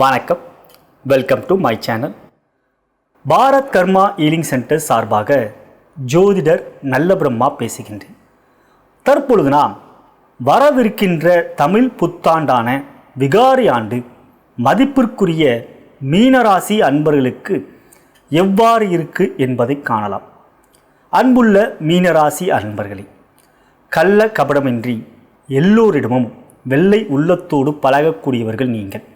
வணக்கம். Welcome to my channel Bharat Karma healing centre சார்பாக ஜோதிடர் நல்ல பிரம்மா பேசுகின்றேன். தற்பொழுது நாம் வரவிருக்கின்ற தமிழ் புத்தாண்டான விகாரி ஆண்டு மதிப்பிற்குரிய மீனராசி அன்பர்களுக்கு எவ்வாறு இருக்கு என்பதை காணலாம். அன்புள்ள மீனராசி அன்பர்களே கள்ள கபடமின்றி எல்லோரிடமும் வெள்ளை உள்ளத்தோடு பழகக்கூடியவர்கள் நீங்கள்.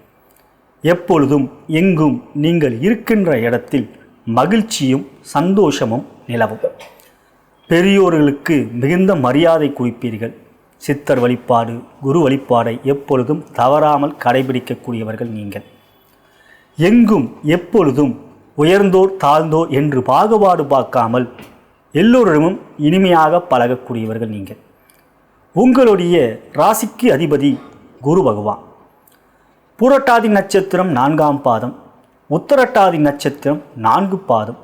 எப்பொழுதும் எங்கும் நீங்கள் இருக்கின்ற இடத்தில் மகிழ்ச்சியும் சந்தோஷமும் நிலவும். பெரியோர்களுக்கு மிகுந்த மரியாதை குவிப்பீர்கள். சித்தர் வழிபாடு குரு வழிபாடை எப்பொழுதும் தவறாமல் கடைபிடிக்கக்கூடியவர்கள் நீங்கள். எங்கும் எப்பொழுதும் உயர்ந்தோர் தாழ்ந்தோர் என்று பாகுபாடு பார்க்காமல் எல்லோரிடமும் இனிமையாக பழகக்கூடியவர்கள் நீங்கள். உங்களுடைய ராசிக்கு அதிபதி குரு பகவான். பூரட்டாதி நட்சத்திரம் நான்காம் பாதம் உத்தரட்டாதி நட்சத்திரம் நான்கு பாதம்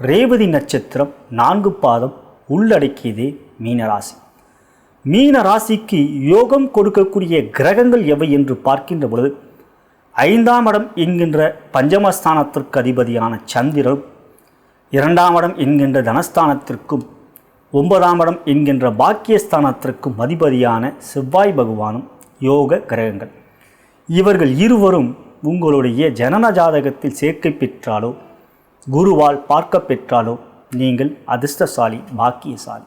ரேவதி நட்சத்திரம் நான்கு பாதம் உள்ளடக்கியதே மீனராசி. மீன ராசிக்கு யோகம் கொடுக்கக்கூடிய கிரகங்கள் எவை என்று பார்க்கின்ற பொழுது ஐந்தாம் இடம் என்கின்ற பஞ்சமஸ்தானத்திற்கு அதிபதியான சந்திரனும் இரண்டாம் இடம் என்கின்ற தனஸ்தானத்திற்கும் ஒன்பதாம் இடம் என்கின்ற பாக்கியஸ்தானத்திற்கும் அதிபதியான செவ்வாய் பகவானும் யோக கிரகங்கள். இவர்கள் இருவரும் உங்களுடைய ஜனன ஜாதகத்தில் சேர்க்கை பெற்றாலோ குருவால் பார்க்க பெற்றாலோ நீங்கள் அதிர்ஷ்டசாலி பாக்கியசாலி.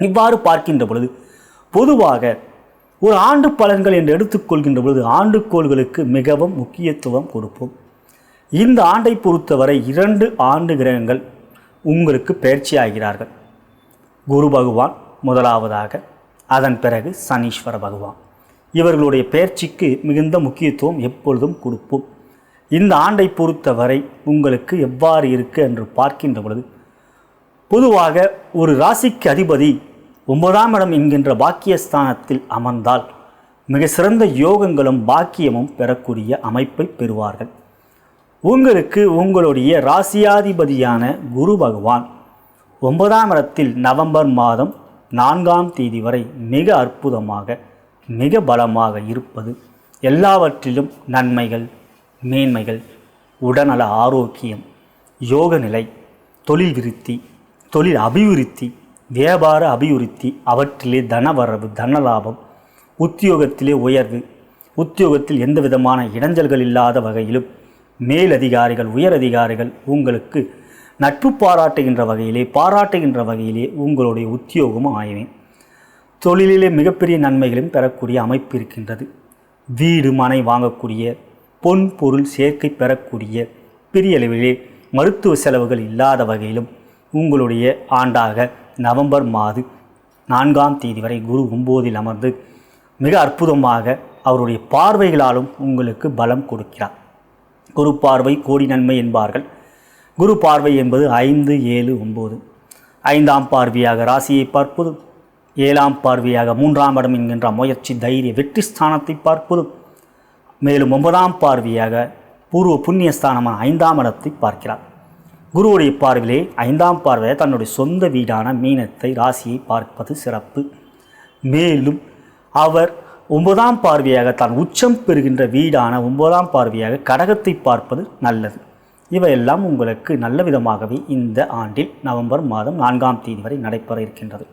இவ்வாறு பார்க்கின்ற பொழுது பொதுவாக ஒரு ஆண்டு பலன்கள் என்று எடுத்துக்கொள்கின்ற பொழுது ஆண்டுக்கோள்களுக்கு மிகவும் முக்கியத்துவம் கொடுப்போம். இந்த ஆண்டை பொறுத்தவரை இரண்டு ஆண்டு கிரகங்கள் உங்களுக்கு பயிற்சி ஆகிறார்கள் குரு பகவான் முதலாவதாக அதன் பிறகு சனீஸ்வர பகவான். இவர்களுடைய பயிற்சிக்கு மிகுந்த முக்கியத்துவம் எப்பொழுதும் கொடுப்போம். இந்த ஆண்டை பொறுத்தவரை உங்களுக்கு எவ்வாறு இருக்கு என்று பார்க்கின்ற பொழுது பொதுவாக ஒரு ராசிக்கு அதிபதி ஒன்பதாம் இடம் என்கின்ற பாக்கியஸ்தானத்தில் அமர்ந்தால் மிக சிறந்த யோகங்களும் பாக்கியமும் பெறக்கூடிய அமைப்பை பெறுவார்கள். உங்களுக்கு உங்களுடைய ராசியாதிபதியான குரு பகவான் ஒன்பதாம் இடத்தில் நவம்பர் மாதம் நான்காம் தேதி வரை மிக அற்புதமாக மிக பலமாக இருப்பது எல்லாவற்றிலும் நன்மைகள் மேன்மைகள் உடல்நல ஆரோக்கியம் யோக நிலை தொழில் விருத்தி தொழில் அபிவிருத்தி வியாபார அபிவிருத்தி அவற்றிலே தனவரவு தனலாபம் உத்தியோகத்திலே உயர்வு உத்தியோகத்தில் எந்த விதமான இடைஞ்சல்கள் இல்லாத வகையிலும் மேலதிகாரிகள் உயரதிகாரிகள் உங்களுக்கு நட்பு பாராட்டுகின்ற வகையிலே பாராட்டுகின்ற வகையிலே உங்களுடைய உத்தியோகமும் ஆய்வேன் தொழிலிலே மிகப்பெரிய நன்மைகளையும் பெறக்கூடிய அமைப்பு இருக்கின்றது. வீடு மனை வாங்கக்கூடிய பொன் பொருள் சேர்க்கை பெறக்கூடிய பெரிய அளவிலே மருத்துவ செலவுகள் இல்லாத வகையிலும் உங்களுடைய ஆண்டாக நவம்பர் மாது நான்காம் தேதி வரை குரு ஒம்போதில் அமர்ந்து மிக அற்புதமாக அவருடைய பார்வைகளாலும் உங்களுக்கு பலம் கொடுக்கிறார். குரு பார்வை கோடி நன்மை என்பார்கள். குரு பார்வை என்பது ஐந்து ஏழு ஒம்பது. ஐந்தாம் பார்வையாக ராசியை பார்ப்பதும் ஏழாம் பார்வையாக மூன்றாம் இடம் என்கின்ற முயற்சி தைரிய வெற்றி ஸ்தானத்தை பார்ப்பதும் மேலும் ஒன்பதாம் பார்வையாக பூர்வ புண்ணிய ஸ்தானமான ஐந்தாம் இடத்தை பார்க்கிறார். குருவுடைய பார்வையிலே ஐந்தாம் பார்வையாக தன்னுடைய சொந்த வீடான மீனத்தை ராசியை பார்ப்பது சிறப்பு. மேலும் அவர் ஒன்பதாம் பார்வையாக தான் உச்சம் பெறுகின்ற வீடான ஒன்பதாம் பார்வையாக கடகத்தை பார்ப்பது நல்லது. இவையெல்லாம் உங்களுக்கு நல்ல விதமாகவே இந்த ஆண்டில் நவம்பர் மாதம் நான்காம் தேதி வரை நடைபெற இருக்கின்றது.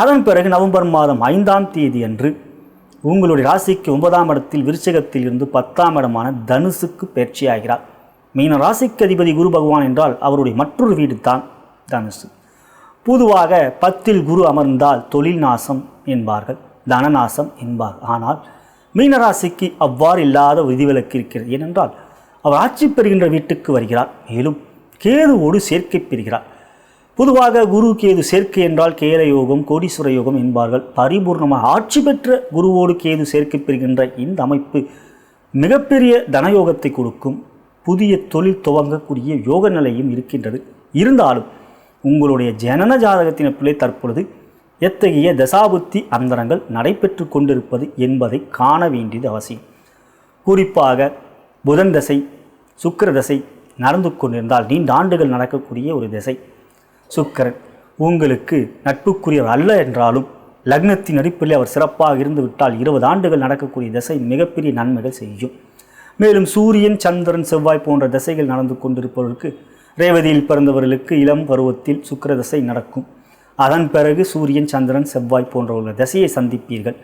அதன் பிறகு நவம்பர் மாதம் ஐந்தாம் தேதி அன்று உங்களுடைய ராசிக்கு ஒன்பதாம் இடத்தில் விருச்சகத்தில் இருந்து பத்தாம் இடமான தனுசுக்கு பயிற்சியாகிறார். மீன ராசிக்கு அதிபதி குரு பகவான் என்றால் அவருடைய மற்றொரு வீடு தான் தனுசு. பொதுவாக பத்தில் குரு அமர்ந்தால் தொழில் நாசம் என்பார்கள் தனநாசம் என்பார். ஆனால் மீனராசிக்கு அவ்வாறு இல்லாத விதிவிலக்கு இருக்கிறது. ஏனென்றால் அவர் ஆட்சி பெறுகின்ற வீட்டுக்கு வருகிறார். மேலும் கேதுவோடு சேர்க்கை பெறுகிறார். பொதுவாக குரு கேது சேர்க்கை என்றால் கேல யோகம் கோடீஸ்வர யோகம் என்பார்கள். பரிபூர்ணமாக ஆட்சி பெற்ற குருவோடு கேது சேர்க்கை பெறுகின்ற இந்த அமைப்பு மிகப்பெரிய தனயோகத்தை கொடுக்கும். புதிய தொழில் துவங்கக்கூடிய யோக நிலையும் இருக்கின்றது. இருந்தாலும் உங்களுடைய ஜனன ஜாதகத்தின பிள்ளை தற்பொழுது எத்தகைய தசாபுத்தி அந்தரங்கள் நடைபெற்று கொண்டிருப்பது என்பதை காண வேண்டியது அவசியம். குறிப்பாக புதன் தசை சுக்கர தசை நடந்து கொண்டிருந்தால் நீண்ட ஆண்டுகள் நடக்கக்கூடிய ஒரு திசை. சுக்கிரன் உங்களுக்கு நட்புக்குரியவர் அல்ல என்றாலும் லக்னத்தின் அடிப்படையில் அவர் சிறப்பாக இருந்து விட்டால் இருபது ஆண்டுகள் நடக்கக்கூடிய திசை மிகப்பெரிய நன்மைகள் செய்யும். மேலும் சூரியன் சந்திரன் செவ்வாய் போன்ற திசைகள் நடந்து கொண்டிருப்பவர்களுக்கு ரேவதியில் பிறந்தவர்களுக்கு இளம் பருவத்தில் சுக்கிர திசை நடக்கும். அதன் பிறகு சூரியன் சந்திரன் செவ்வாய் போன்றவர்கள் தசையை சந்திப்பீர்கள்.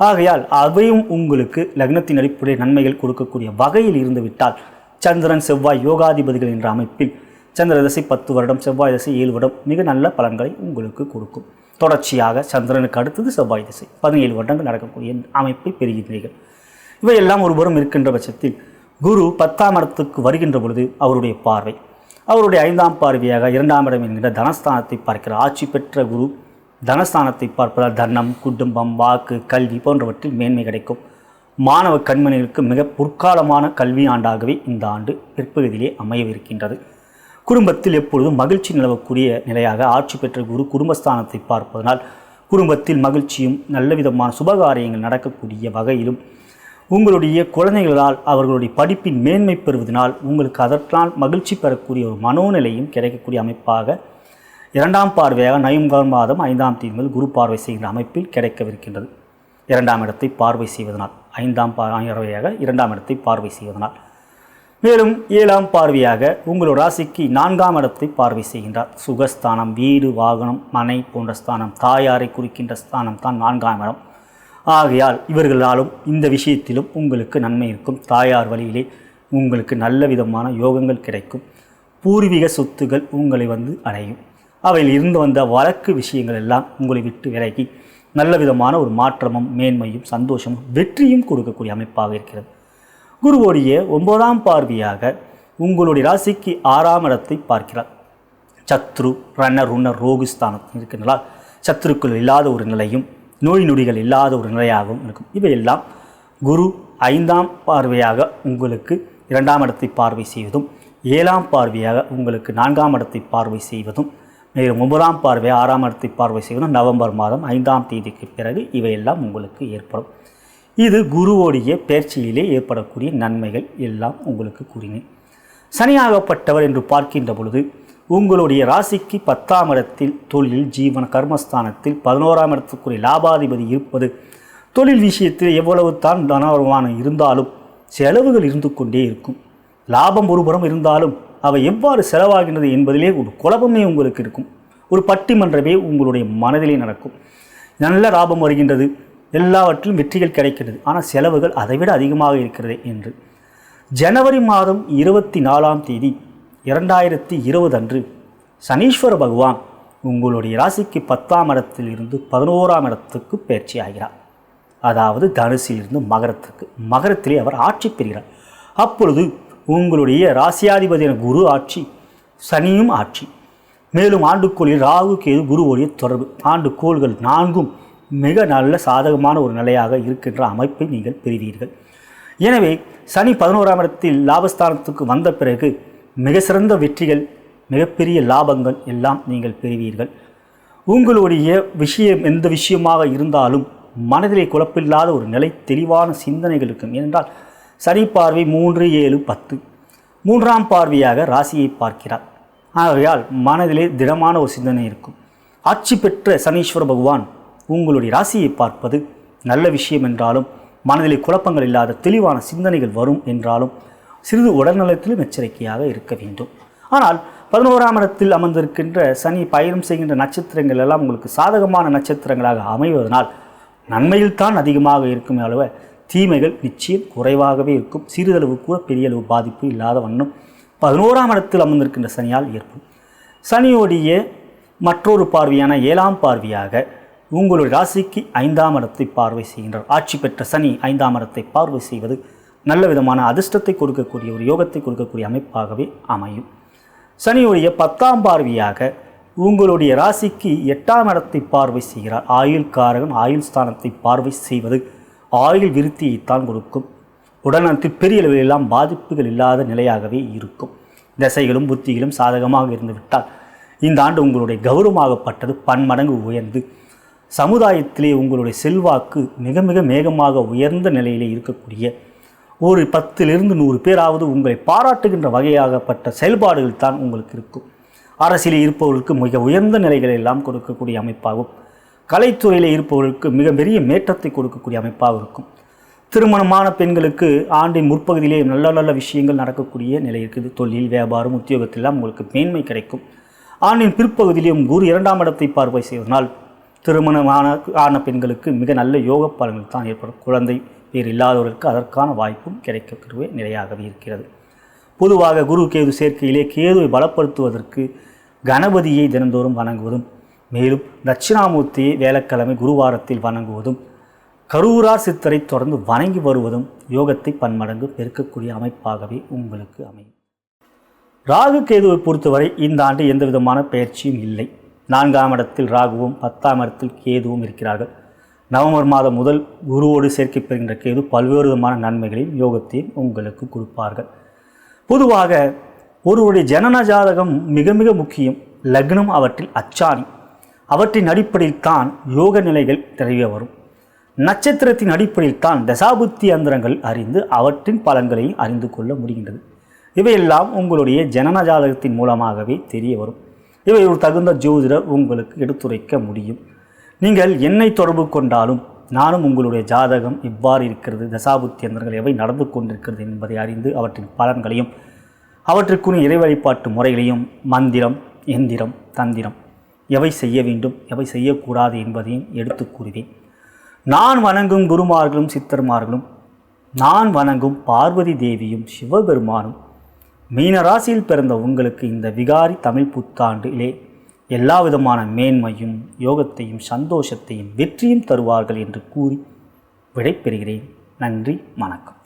ஆகையால் அவையும் உங்களுக்கு லக்னத்தின் அடிப்படையில் நன்மைகள் கொடுக்கக்கூடிய வகையில் இருந்துவிட்டால் சந்திரன் செவ்வாய் யோகாதிபதிகள் என்ற அமைப்பில் சந்திர தசை பத்து வருடம் செவ்வாய் தசை ஏழு வருடம் மிக நல்ல பலன்களை உங்களுக்கு கொடுக்கும். தொடர்ச்சியாக சந்திரனுக்கு அடுத்தது செவ்வாய் திசை. பதினேழு வருடங்கள் நடக்கக்கூடிய அமைப்பை பெறுகின்றீர்கள் இவையெல்லாம் ஒருபுறம் இருக்கின்ற பட்சத்தில் குரு பத்தாம் இடத்துக்கு வருகின்ற பொழுது அவருடைய பார்வை. அவருடைய ஐந்தாம் பார்வையாக இரண்டாம் இடம் என்கிற தனஸ்தானத்தை பார்க்கிறார் ஆட்சி பெற்ற குரு தனஸ்தானத்தை பார்ப்பதால் தனம் குடும்பம் வாக்கு கல்வி போன்றவற்றில் மேன்மை கிடைக்கும். மாணவ கண்மணிகளுக்கு மிக பொற்காலமான கல்வி ஆண்டாகவே இந்த ஆண்டு பிற்பகுதியிலே அமையவிருக்கின்றது. குடும்பத்தில் எப்பொழுதும் மகிழ்ச்சி நிலவக்கூடிய நிலையாக ஆட்சி பெற்ற குரு குடும்பஸ்தானத்தை பார்ப்பதனால் குடும்பத்தில் மகிழ்ச்சியும் நல்ல விதமான சுபகாரியங்கள் நடக்கக்கூடிய வகையிலும் உங்களுடைய குழந்தைகளால் அவர்களுடைய படிப்பின் மேன்மை பெறுவதனால் உங்களுக்கு அதற்கால் மகிழ்ச்சி பெறக்கூடிய ஒரு மனோநிலையும் கிடைக்கக்கூடிய அமைப்பாக இரண்டாம் பார்வையாக நவம்பர் மாதம் ஐந்தாம் தேதி முதல் குரு பார்வை செய்கின்ற அமைப்பில் கிடைக்கவிருக்கின்றது. இரண்டாம் இடத்தை பார்வை செய்வதனால் ஐந்தாம் பார்வையாக இரண்டாம் இடத்தை பார்வை செய்வதனால். மேலும் ஏழாம் பார்வையாக உங்களோட ராசிக்கு நான்காம் இடத்தை பார்வை செய்கின்றார். சுகஸ்தானம் வீடு வாகனம் மனை போன்ற ஸ்தானம் தாயாரை குறிக்கின்ற ஸ்தானம் தான் நான்காம் இடம். ஆகையால் இவர்களாலும் இந்த விஷயத்திலும் உங்களுக்கு நன்மை இருக்கும். தாயார் வழியிலே உங்களுக்கு நல்ல விதமான யோகங்கள் கிடைக்கும். பூர்வீக சொத்துகள் உங்களை வந்து அடையும். அவையில் இருந்து வந்த வழக்கு விஷயங்கள் எல்லாம் உங்களை விட்டு விலகி நல்ல விதமான ஒரு மாற்றமும் மேன்மையும் சந்தோஷமும் வெற்றியும் கொடுக்கக்கூடிய அமைப்பாக இருக்கிறது. குருவோடைய ஒன்பதாம் பார்வையாக உங்களுடைய ராசிக்கு ஆறாம் இடத்தை பார்க்கிறார். சத்ரு ரண ருண ரோகுஸ்தானம் இருக்கின்றால் சத்ருக்கள் இல்லாத ஒரு நிலையும் நோய் நொடிகள் இல்லாத ஒரு நிலையாகவும் இருக்கும். இவையெல்லாம் குரு ஐந்தாம் பார்வையாக உங்களுக்கு இரண்டாம் இடத்தை பார்வை செய்வதும் ஏழாம் பார்வையாக உங்களுக்கு நான்காம் இடத்தை பார்வை செய்வதும் மேலும் ஒன்பதாம் பார்வை ஆறாம் இடத்தை பார்வை செய்வதும் நவம்பர் மாதம் ஐந்தாம் தேதிக்கு பிறகு இவையெல்லாம் உங்களுக்கு ஏற்படும். இது குருவோடைய பேர்ச்சியிலே ஏற்படக்கூடிய நன்மைகள் எல்லாம் உங்களுக்கு கூறினேன். சனியாகப்பட்டவர் என்று பார்க்கின்ற பொழுது உங்களுடைய ராசிக்கு பத்தாம் இடத்தில் தொழில் ஜீவன கர்மஸ்தானத்தில் பதினோராம் இடத்துக்குரிய லாபாதிபதி இருப்பது தொழில் விஷயத்தில் எவ்வளவு தான் தனவருமானம் இருந்தாலும் செலவுகள் இருந்து கொண்டே இருக்கும். லாபம் ஒருபுறம் இருந்தாலும் அவை எவ்வாறு செலவாகின்றது என்பதிலே ஒரு குழப்பமே உங்களுக்கு இருக்கும். ஒரு பட்டிமன்றமே உங்களுடைய மனதிலே நடக்கும். நல்ல லாபம் வருகின்றது. எல்லாவற்றிலும் வெற்றிகள் கிடைக்கிறது. ஆனால் செலவுகள் அதைவிட அதிகமாக இருக்கிறது என்று. ஜனவரி மாதம் இருபத்தி நாலாம் தேதி இரண்டாயிரத்தி இருபது அன்று சனீஸ்வர பகவான் உங்களுடைய ராசிக்கு பத்தாம் இடத்தில் இருந்து பதினோராம் இடத்துக்கு பயிற்சி ஆகிறார். அதாவது தனுசிலிருந்து மகரத்துக்கு. மகரத்திலே அவர் ஆட்சி பெறுகிறார். அப்பொழுது உங்களுடைய ராசியாதிபதியான குரு ஆட்சி சனியும் ஆட்சி. மேலும் ஆண்டுக்கோளில் ராகு கேது குருவோடைய தொடர்பு. ஆண்டு கோள்கள் நான்கும் மிக நல்ல சாதகமான ஒரு நிலையாக இருக்கின்ற அமைப்பை நீங்கள் பெறுவீர்கள். எனவே சனி பதினோராம் இடத்தில் லாபஸ்தானத்துக்கு வந்த பிறகு மிக சிறந்த வெற்றிகள் மிகப்பெரிய லாபங்கள் எல்லாம் நீங்கள் பெறுவீர்கள். உங்களுடைய விஷயம் எந்த விஷயமாக இருந்தாலும் மனதிலே குழப்பில்லாத ஒரு நிலை தெளிவான சிந்தனைகள் இருக்கும். ஏனென்றால் சனி பார்வை மூன்று ஏழு பத்து. மூன்றாம் பார்வையாக ராசியை பார்க்கிறார். ஆகையால் மனதிலே திடமான ஒரு சிந்தனை இருக்கும். ஆட்சி பெற்ற சனீஸ்வர பகவான் உங்களுடைய ராசியை பார்ப்பது நல்ல விஷயம் என்றாலும் மனதிலே குழப்பங்கள் இல்லாத தெளிவான சிந்தனைகள் வரும் என்றாலும் சிறிது உடல்நலத்திலும் எச்சரிக்கையாக இருக்க வேண்டும். ஆனால் பதினோராம் இடத்தில் அமர்ந்திருக்கின்ற சனி பயணம் செய்கின்ற நட்சத்திரங்கள் எல்லாம் உங்களுக்கு சாதகமான நட்சத்திரங்களாக அமைவதனால் நன்மையில் தான் அதிகமாக இருக்கும் அளவு தீமைகள் நிச்சயம் குறைவாகவே இருக்கும். சிறிதளவு கூட பெரிய அளவு பாதிப்பு இல்லாத வண்ணம் பதினோராம் இடத்தில் அமர்ந்திருக்கின்ற சனியால் ஏற்படும். சனியோடைய மற்றொரு பார்வையான ஏழாம் பார்வையாக உங்களுடைய ராசிக்கு ஐந்தாம் இடத்தை பார்வை செய்கின்றார். ஆட்சி பெற்ற சனி ஐந்தாம் இடத்தை பார்வை செய்வது நல்ல விதமான அதிர்ஷ்டத்தை கொடுக்கக்கூடிய ஒரு யோகத்தை கொடுக்கக்கூடிய அமைப்பாகவே அமையும். சனியுடைய பத்தாம் பார்வையாக உங்களுடைய ராசிக்கு எட்டாம் இடத்தை பார்வை செய்கிறார். ஆயுள் காரகன் ஆயுள் ஸ்தானத்தை பார்வை செய்வது ஆயுள் விருத்தியைத்தான் கொடுக்கும். உடல்நலத்தில் பெரிய அளவிலெல்லாம் பாதிப்புகள் இல்லாத நிலையாகவே இருக்கும். திசைகளும் புத்திகளும் சாதகமாக இருந்துவிட்டால் இந்த ஆண்டு உங்களுடைய கௌரவமாகப்பட்டது பன்மடங்கு உயர்ந்து சமுதாயத்திலே உங்களுடைய செல்வாக்கு மிக மிக மேகமாக உயர்ந்த நிலையிலே இருக்கக்கூடிய ஒரு பத்திலிருந்து நூறு பேராவது உங்களை பாராட்டுகின்ற வகையாகப்பட்ட செயல்பாடுகள் தான் உங்களுக்கு இருக்கும். அரசியலில் இருப்பவர்களுக்கு மிக உயர்ந்த நிலைகளை எல்லாம் கொடுக்கக்கூடிய அமைப்பாகும் கலைத்துறையில் இருப்பவர்களுக்கு மிக பெரிய மேற்றத்தை கொடுக்கக்கூடிய அமைப்பாக இருக்கும். திருமணமான பெண்களுக்கு ஆண்டின் முற்பகுதியிலே நல்ல நல்ல விஷயங்கள் நடக்கக்கூடிய நிலை இருக்குது. தொழில் வியாபாரம் உத்தியோகத்திலாம் உங்களுக்கு மேன்மை கிடைக்கும். ஆண்டின் பிற்பகுதியிலும் குரு இரண்டாம் இடத்தை பார்வை செய்வதனால் திருமணமான ஆன பெண்களுக்கு மிக நல்ல யோக பலன்கள் தான் ஏற்படும். குழந்தை பேர் இல்லாதவர்களுக்கு அதற்கான வாய்ப்பும் கிடைக்கக்கூடிய நிலையாகவே இருக்கிறது. பொதுவாக குரு கேது சேர்க்கையிலே கேதுவை பலப்படுத்துவதற்கு கணபதியை தினந்தோறும் வணங்குவதும் மேலும் தட்சிணாமூர்த்தியை வேலைக்கிழமை குருவாரத்தில் வணங்குவதும் கரூரார் சித்தரை தொடர்ந்து வணங்கி வருவதும் யோகத்தை பன்மடங்கு பெருக்கக்கூடிய அமைப்பாகவே உங்களுக்கு அமையும். ராகு கேதுவை பொறுத்தவரை இந்த ஆண்டு எந்த விதமான பயிற்சியும் இல்லை. நான்காம் இடத்தில் ராகுவும் பத்தாம் இடத்தில் கேதுவும் இருக்கிறார்கள். நவம்பர் மாதம் முதல் குருவோடு சேர்க்கை பெறுகின்ற கேது பல்வேறு விதமான நன்மைகளையும் யோகத்தையும் உங்களுக்கு கொடுப்பார்கள். பொதுவாக ஒருவருடைய ஜனன ஜாதகம் மிக மிக முக்கியம். லக்னம் அவற்றில் அச்சாணி. அவற்றின் அடிப்படையில் தான் யோக நிலைகள் தெரிய வரும். நட்சத்திரத்தின் அடிப்படையில் தான் தசாபுத்தி அந்தரங்கள் அறிந்து அவற்றின் பலன்களையும் அறிந்து கொள்ள முடிகின்றது. இவையெல்லாம் உங்களுடைய ஜனன ஜாதகத்தின் மூலமாகவே தெரிய வரும். இவை ஒரு தகுந்த ஜோதிடர் உங்களுக்கு எடுத்துரைக்க முடியும். நீங்கள் என்னை தொடர்பு கொண்டாலும் நானும் உங்களுடைய ஜாதகம் இவ்வாறு இருக்கிறது. தசாபுத்தியந்திரங்கள் எவை நடந்து கொண்டிருக்கிறது என்பதை அறிந்து அவற்றின் பலன்களையும் அவற்றுக்குரிய இறை வழிபாட்டு முறைகளையும் மந்திரம் எந்திரம் தந்திரம் எவை செய்ய வேண்டும் எவை செய்யக்கூடாது என்பதையும் எடுத்து கூறுவேன். நான் வணங்கும் குருமார்களும் சித்தர்மார்களும் நான் வணங்கும் பார்வதி தேவியும் சிவபெருமானும் மீனராசியில் பிறந்த உங்களுக்கு இந்த விகாரி தமிழ் புத்தாண்டிலே எல்லா விதமான மேன்மையும் யோகத்தையும் சந்தோஷத்தையும் வெற்றியும் தருவார்கள் என்று கூறி விடைபெறுகிறேன். நன்றி வணக்கம்.